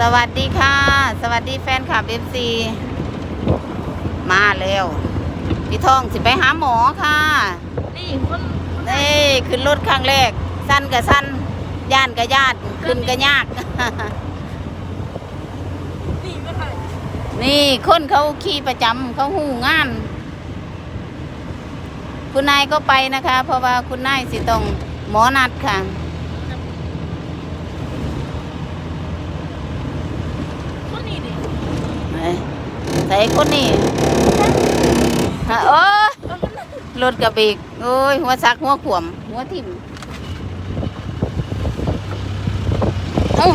สวัสดีค่ะ สวัสดีแฟนคลับเอฟซีมาแล้วพี่ทองสิไปหาหมอค่ะ นี่คนเอ้ยขึ้นรถครั้งแรก สั้นกับสั้นย่านกับย่านขึ้นกับยาก นี่ไม่ใช่นี่คนเขาขี่ประจำเขาหูงาน คุณนายก็ไปนะคะ เพราะว่าคุณนายสิต้องหมอนัดค่ะ คนนี้ดิ เอ้ย ใส่คนนี้ฮะโอ้ยเออคนนั้นรถกระบิกโอ้ย หัวซักหัวขวม หัวทิ่มเอ้า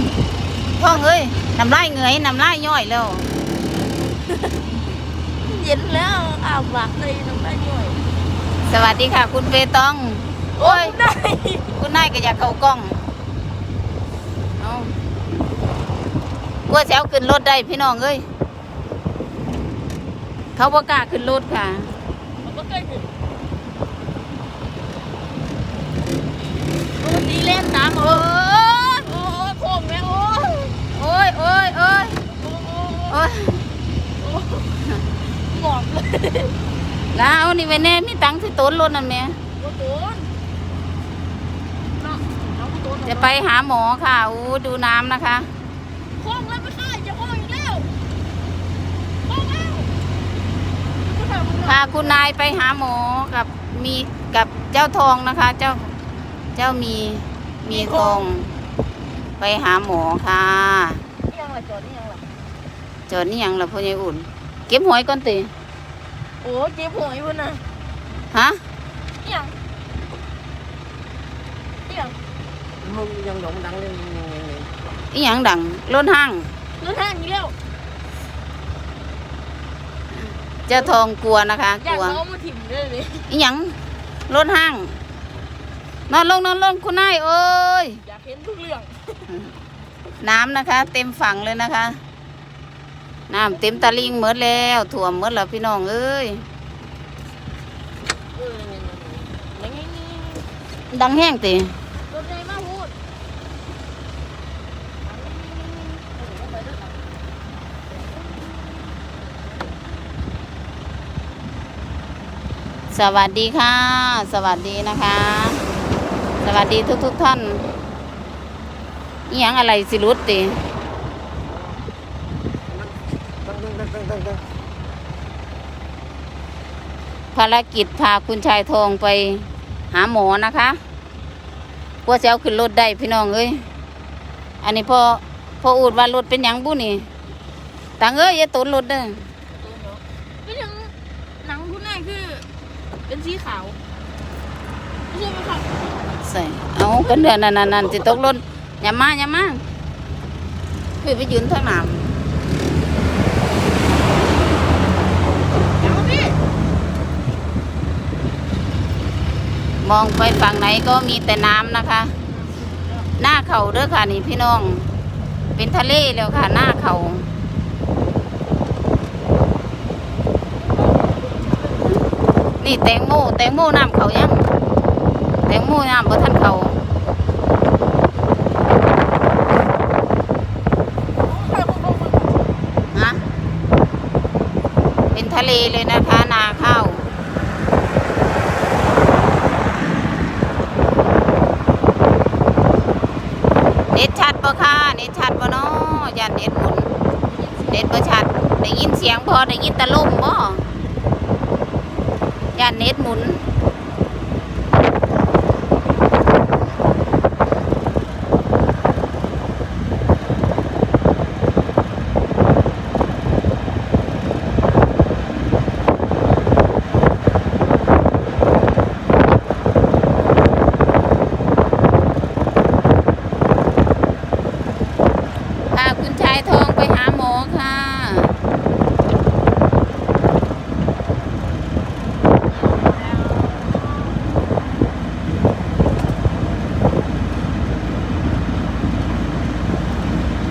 พ่องเอ้ยน้ำลายเหงยน้ำลายย่อยแล้ว เย็นแล้วอาบหลักเลยน้ำได้ย่อย สวัสดีค่ะ คุณเปตอง โอ้ยได้คุณนายก็อยากเข้ากล้องเอากลัวแซวขึ้นรถได้พี่น้องเอ้ย เขาบ่กล้าขึ้นรถค่ะมันก็เคยถึงโอ้ยดีเล่นน้ำโอ้ยโอ้ยโค้งแม่โอ้ยโอ้ยโอ้ยโอ้ยโอ้ยโอ้ยหมอบเลยแล้วนี่ไว้แน่มีตังที่ต้นรถนั่นแหม่โอ้โหเนาะเอาโดนจะไปหาหมอค่ะอู้ดูน้ำนะคะโค้งแล้วไม่ใช่จะโค้งอีกแล้วโค้งแล้วไม่ใช่ไม่ใช่ พาคุณนายไปหาหมอกับมีกับเจ้าทองนะคะ เจ้าเจ้ามีมีทองไปหาหมอค่ะนี่ยังละจอดนี่ยังละจอดนี่ยังล่ะพ่อใหญ่อุ่น เก็บหวยก่อนติโอ้เจ็บหัวอยู่นะฮะนี่ยังนี่ยัง không dân động đặng lên อีหยังดังรถห้างเลื่อนห้างอีกแล้ว เจ้าทองกลัวนะคะอกยากลัวเอามาถิ่มเลยเลยอีหยังรถห้าง นอนลงนอนลงคุณนายเอ้ย อยากเห็นทุกเรื่องน้ำนะคะ เต็มฝั่งเลยนะคะ น้ำเต็มตะลิงหมดแล้วถ่วมหมดแล้วพี่น้องเอ้ย เออเนี่ยเนี่ยเนี่ยนี่นี่ดังแห้งติ รถใหญ่มากพูด สวัสดีค่ะ สวัสดีนะคะ สวัสดีทุกทุกท่านอีหยังอะไรสิรุดติภารกิจพาคุณชายทองไปหาหมอนะคะกลัวจะเอาขึ้นรถได้พี่น้องเอ้ย อันนี้พอพออูดว่ารถเป็นหยังบุนี่ตังเอ้ยอย่าตุนรถเด้อ ก็ยังหนังคุณนายคือ เป็นสีขาวไม่ใช่ไหมครับใส่เอากันเดือนนั่นนั่นนั่นสิตกรถอย่ามาอย่ามาคือไปยืนทางน้ยังพี่ำมองไปฝั่งไหนก็มีแต่น้ำนะคะ หน้าเขาเด้อค่ะนี่พี่น้อง เป็นทะเลแล้วค่ะ หน้าเขา นี่แตงโมแตงโมน้ำเขายังแตงโมน้ำบ่ทันเขาฮะเป็นทะเลเลยนะคะนาข้าวเน็ตชัดปะค่ะเน็ตชัดปะเนาะยันเน็ตหมุนเน็ตประชัดได้ยินเสียงพอได้ยินตะลุ่มบ่ ยันเน็ตหมุน พาคุณชายทองไปหาหมอค่ะ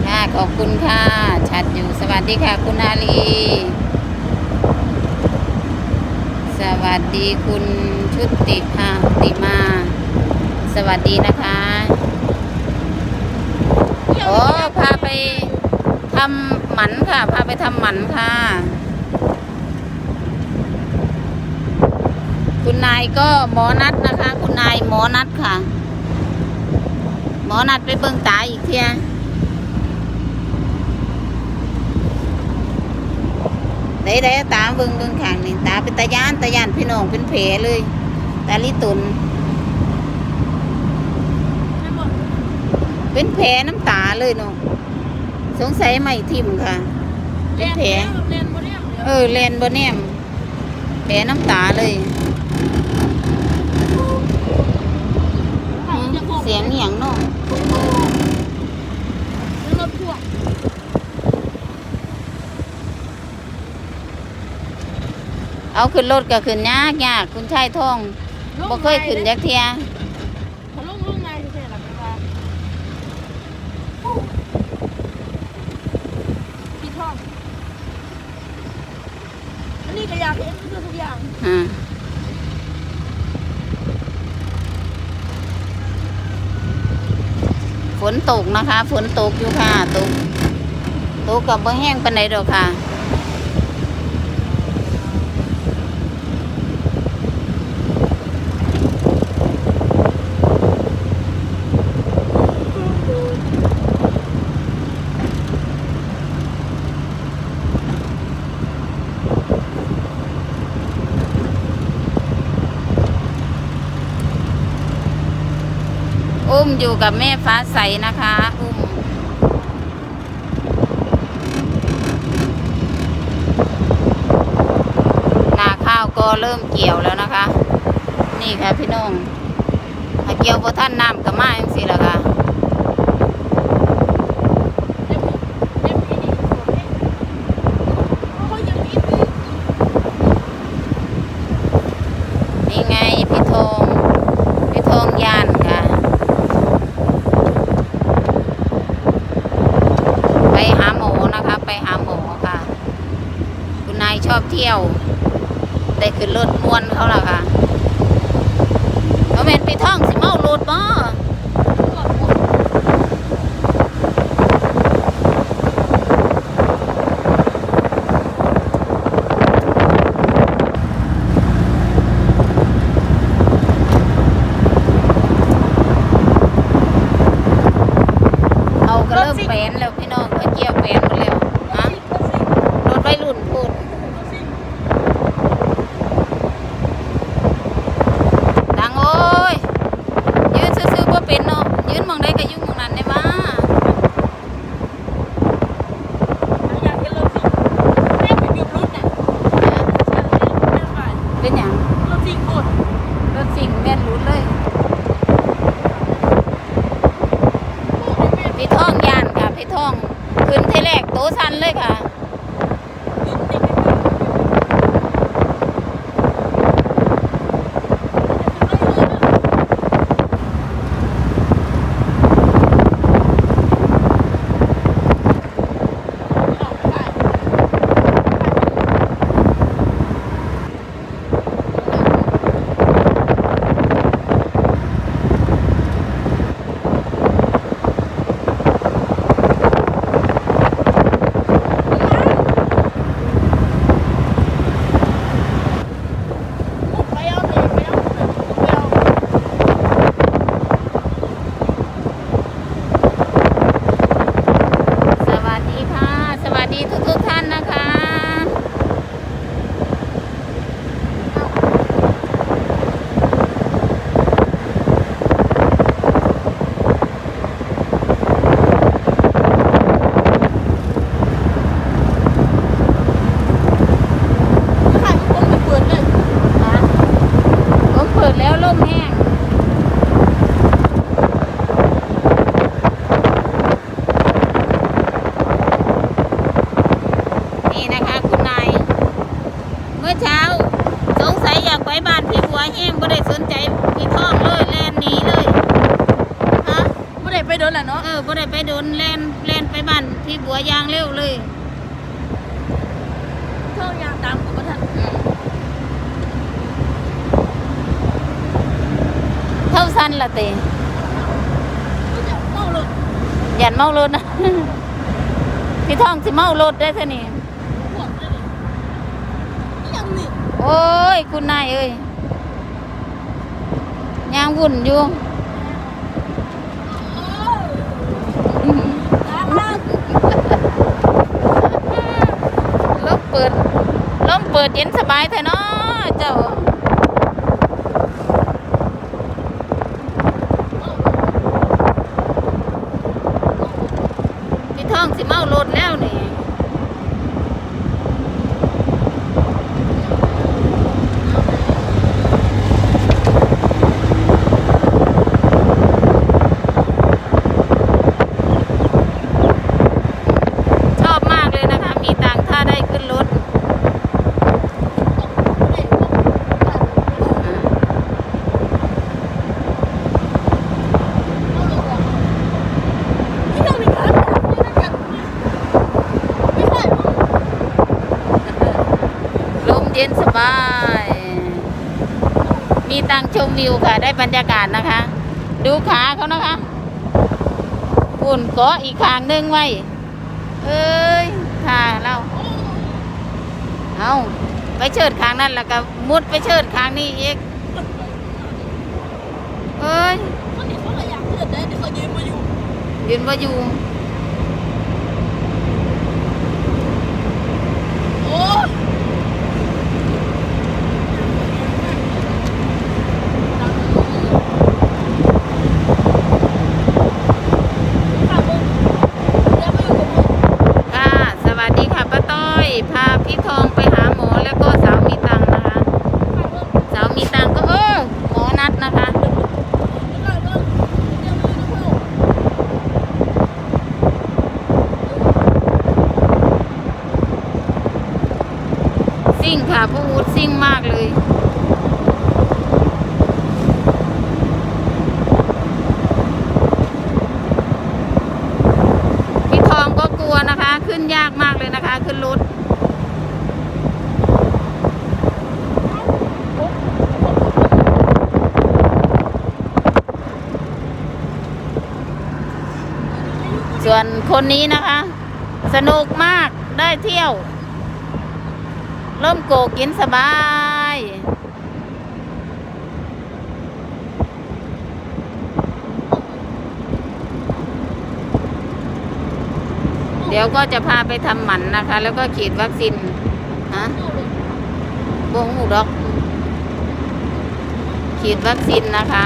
ค่ะ ขอบคุณค่ะ ชัดอยู่ สวัส ดีค่ะคุณอาลี สวัสดีคุณชุติภาติมา สวัสดีนะคะโอ้พาไปทำหมันค่ะ พาไปทำหมันค่ะ คุณนายก็หมอนัดนะคะ คุณนายหมอนัดค่ะ หมอนัดไปเบิ่งตาอีกเทีย ได้ได้ตาเบิ่งเบิ่งข้างนี่ตาเป็นตาย่านตาย่านพี่น้องเป็นแผลเลย ตาลิตุนไม่หมดเป็นแผลน้ำตาเลยเนาะสงสัยไม่ทิ่มค่ะ เป็เรีนยนแผลเรียนบ่เรียนเออแลนบนแนมแผลน้ำตาเลยเสียงอหย่างเนาะ รถพ่วง เอาขึ้นรถก็ขึ้นยากยากคุณชายทองบ่เคยขึ้นจักเทียเขาลงลงนายที่ไหนหลังคาพี่ท่องอันนี้ก็อยากเห็นทุกอย่างอ่าฝนตกนะคะ ฝนตกอยู่ค่ะ ตก ตกกับบ่แห้งปานใดดอกค่ะ อยู่กับแม่ฟ้าใสนะคะอุ้มนาข้าวก็เริ่มเกี่ยวแล้วนะคะ นี่ค่ะพี่น้องเกี่ยวพอท่านน้ำกับมาอย่างสิละค่ะ เด็กพี่เด็กพี่นี่สวยเขายังมี นี่ไงพี่ทองพี่ทองยานค่ะ ไปหาหมอนะคะ ไปหาหมอค่ะ คุณนายช อบเที่ยว ได้ขึ้นรถมวนเขาล่ะค่ะเขาเป็นพี่ท่องสิเมารถบ่เขาก็เริ่มแปนแล้วพี่น้องเขาเกี่ยวแปนหมดแล้วฮะรถไฟรุ่นพูดดังโอ้ย ยืนซื่อๆบ่เป็นเนาะยืนมองได้ก็อยุ่งมองนั้นได้มา อยากเห็นรถสิแม่เป็นยุบรุ่นเนี่ยแม่ไป เป็นอย่าง รถสิโคตร รถสิ่งแม่นรุดเลยพี่ท่องยานค่ะพี่ท่อง ขึ้นเทแรกโตสันเลยค่ะ ไปเอาเลยไปเอาไปเอา สวัสดีค่ะ สวัสดีทุกทุกๆท่านนะคะ ขายผมไม่เปิดเลย นะผมเปิดแล้วล่มแห้ง นี่นะคะคุณนาย เมื่อเช้า สงสัยอยากไปบ้านพี่บัวแห้งไม่ได้สนใจพี่ท่องเลยแลนหนีเลยฮะไม่ได้ไปโดนแหละเนาะเออไม่ได้ไปโดนแลนแลนไปบ้านพี่บัวยางเร็วเลยเท่ายางตามกูก็ทันอืมเท่าสั้นละเตกูจะเมาเลยอย่าเมารถนะพพี่ท่องสิเมารถได้เท่านี้ หมดเลยนี่ยังนี่ โอ้ย คุณนายเอ้ยยางวุ่นอยู่ลมเปิดลมเปิดเย็นสบายเถอะเนาะเจ้าพี่ท่องสิเมารถแล้วนี่ ชอบมากเลยนะคะ มีตังค์ถ้าได้ขึ้นรถ ลมเย็นสบาย มีตังค์ชมวิวค่ะ ได้บรรยากาศนะคะ ดูขาเขานะคะปุ่นเกาะอีกข้างหนึงไว้ เอ้ยท่าเราเอาไปเชิดข้างนั้นแล้วก็มุดไปเชิดข้างนี้อีกเอ้ยยืนว่าอยู่ค่ะ สวัสดีค่ะป้าต้อย พาพี่ทองไปหาหมอแล้วก็สาวมีตังค์นะคะ สาวมีตังค์ก็เออหมอนัดนะคะ ซิ่งค่ะพวกอูดซิ่งมากเลย พี่ทองก็กลัวนะคะ ขึ้น ยากมากเลยนะคะ ขึ้นรถส่วนคนนี้นะคะ สนุกมากได้เที่ยว เริ่มโกกินสบาย เดี๋ยวก็จะพาไปทำหมันนะคะ แล้วก็ฉีดวัคซีนฮะบงหูดอก ฉีดวัคซีนนะคะ